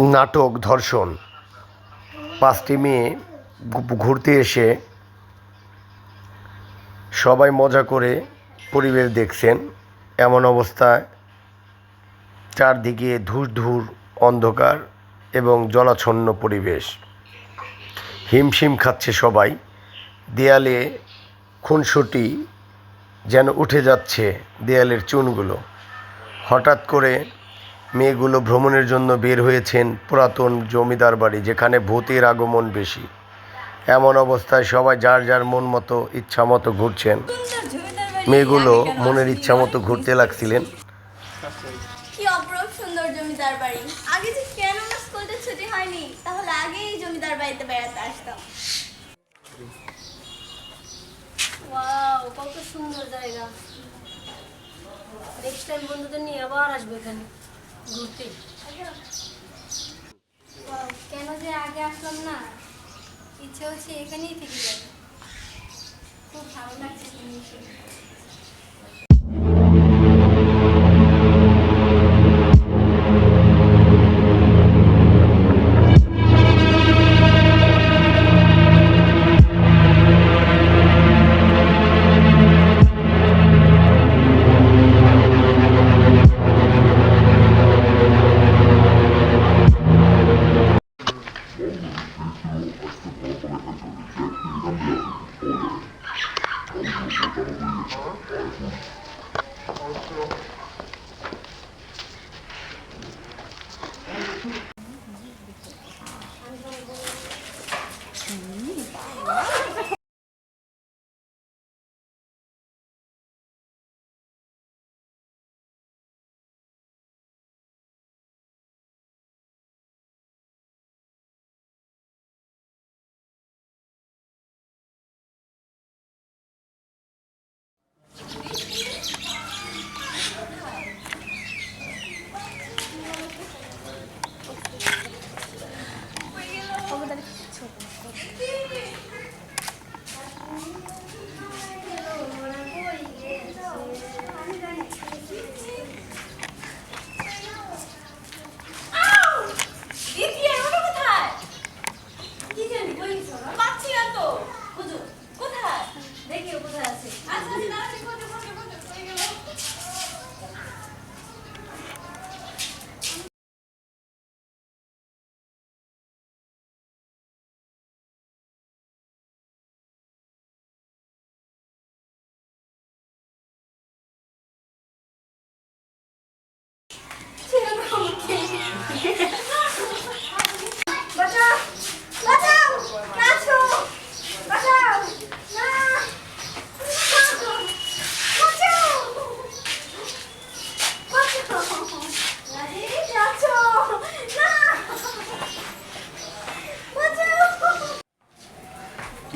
নাটক, ধর্ষণ। পাঁচটি মেয়ে ঘুরতে এসে সবাই মজা করে পরিবেশ দেখছেন। এমন অবস্থায় চারদিকে ধূস ধূর অন্ধকার এবং জলাচ্ছন্ন পরিবেশ। হিমশিম খাচ্ছে সবাই। দেয়ালে খুনসুটি যেন উঠে যাচ্ছে দেয়ালের চুনগুলো। হঠাৎ করে মেয়েগুলো ভ্রমণের জন্য বের হয়েছেন পুরাতন জমিদার বাড়ি, যেখানে ভূতের আগমন বেশি। এমন অবস্থায় সবাই যার যার মন মতো, ইচ্ছা মতো ঘুরছেন। মেয়েগুলো মনের ইচ্ছা মতো ঘুরতে লাগছিলেন। বন্ধুদের নিয়ে আবার আসবে এখানে। ঘুরতে কেন যে আগে আসলাম না? ইচ্ছে হচ্ছে এখানেই থেকে যাবে খুব ভালো লাগছে desprecio.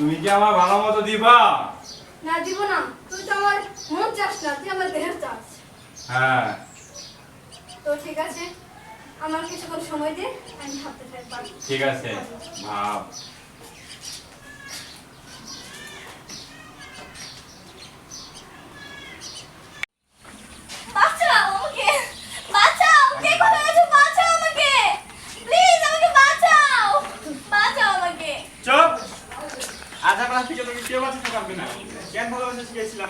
তুমি কি আমার ভালো মতো দিবা? না দিব না। তুই তো আমার মন চাস না তুই আমার দেহের চাস। হ্যাঁ। তো ঠিক আছে আমার কিছুক্ষণ সময় দে আমি ভাবতে থাকব। ঠিক আছে ভাব বাঁচাও আমাকে বাঁচাও কে কোথায় আছো বাঁচাও আমাকে প্লিজ আমাকে বাঁচাও বাঁচাও আমাকে চুপ আধা ক্লাস থেকে কেউ পারবে না কেন ভালোবাসা শিখেছিলাম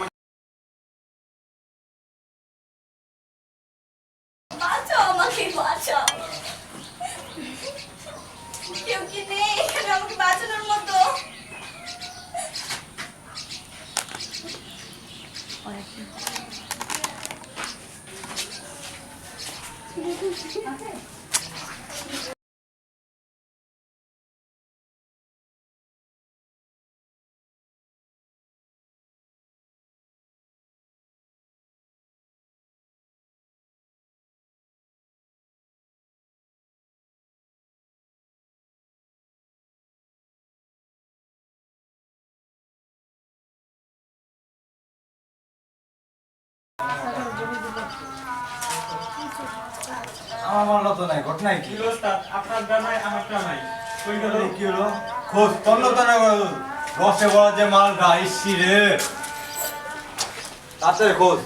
বাঁচাও আমাকে বাঁচাও। কেউ কি নেই? এখানে আমাকে বাঁচানোর মতো? আমার মনে তো নাই ঘটনায় কি? আপনার জানাই আমার নাই কই গেল কি হলো? খোঁজ করল তো না রসে বড় যে মালটা ইসি রে। তাতে খোঁজ।